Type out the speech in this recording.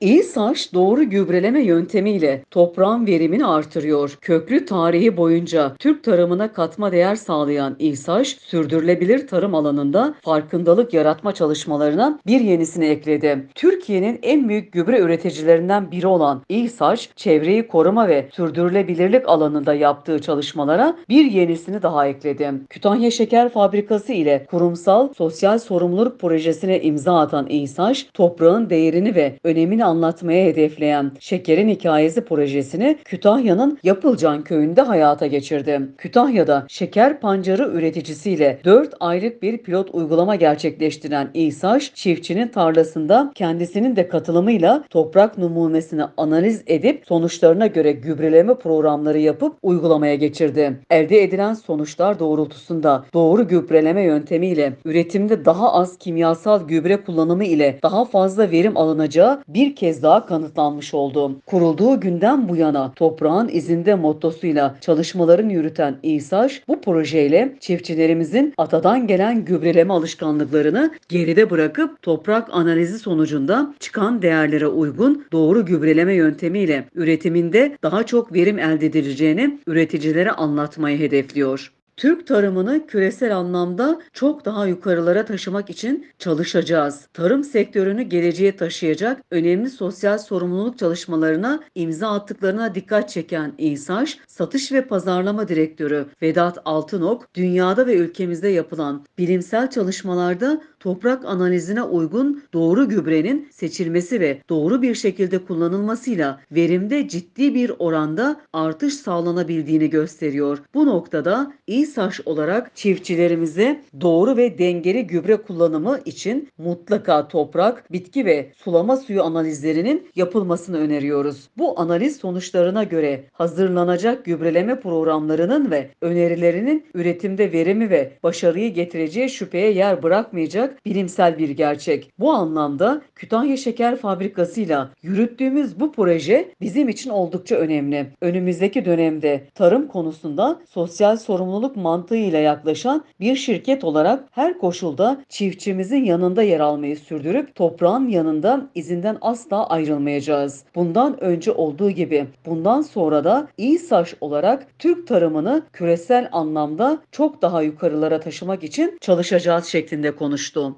İyi saç doğru gübreleme yöntemiyle toprağın verimini artırıyor. Köklü tarihi boyunca Türk tarımına katma değer sağlayan İsaç, sürdürülebilir tarım alanında farkındalık yaratma çalışmalarına bir yenisini ekledi. Türkiye'nin en büyük gübre üreticilerinden biri olan İsaç, çevreyi koruma ve sürdürülebilirlik alanında yaptığı çalışmalara bir yenisini daha ekledi. Kütahya Şeker Fabrikası ile kurumsal sosyal sorumluluk projesine imza atan İsaç, toprağın değerini ve önemini anlatmaya hedefleyen Şekerin Hikayesi projesini Kütahya'nın Yapılcan köyünde hayata geçirdi. Kütahya'da şeker pancarı üreticisiyle 4 aylık bir pilot uygulama gerçekleştiren İsaş, çiftçinin tarlasında kendisinin de katılımıyla toprak numunesini analiz edip sonuçlarına göre gübreleme programları yapıp uygulamaya geçirdi. Elde edilen sonuçlar doğrultusunda doğru gübreleme yöntemiyle üretimde daha az kimyasal gübre kullanımı ile daha fazla verim alınacağı bir kez daha kanıtlanmış oldu. Kurulduğu günden bu yana toprağın izinde mottosuyla çalışmalarını yürüten İSAŞ bu projeyle çiftçilerimizin atadan gelen gübreleme alışkanlıklarını geride bırakıp toprak analizi sonucunda çıkan değerlere uygun doğru gübreleme yöntemiyle üretiminde daha çok verim elde edileceğini üreticilere anlatmayı hedefliyor. Türk tarımını küresel anlamda çok daha yukarılara taşımak için çalışacağız. Tarım sektörünü geleceğe taşıyacak önemli sosyal sorumluluk çalışmalarına imza attıklarına dikkat çeken İSAŞ, Satış ve Pazarlama Direktörü Vedat Altınok, dünyada ve ülkemizde yapılan bilimsel çalışmalarda toprak analizine uygun doğru gübrenin seçilmesi ve doğru bir şekilde kullanılmasıyla verimde ciddi bir oranda artış sağlanabildiğini gösteriyor. Bu noktada İSAŞ olarak çiftçilerimize doğru ve dengeli gübre kullanımı için mutlaka toprak, bitki ve sulama suyu analizlerinin yapılmasını öneriyoruz. Bu analiz sonuçlarına göre hazırlanacak gübreleme programlarının ve önerilerinin üretimde verimi ve başarıyı getireceği şüpheye yer bırakmayacak bilimsel bir gerçek. Bu anlamda Kütahya Şeker Fabrikası ile yürüttüğümüz bu proje bizim için oldukça önemli. Önümüzdeki dönemde tarım konusunda sosyal sorumluluk mantığıyla yaklaşan bir şirket olarak her koşulda çiftçimizin yanında yer almayı sürdürüp toprağın yanında izinden asla ayrılmayacağız. Bundan önce olduğu gibi bundan sonra da iyi saç olarak Türk tarımını küresel anlamda çok daha yukarılara taşımak için çalışacağız şeklinde konuştu.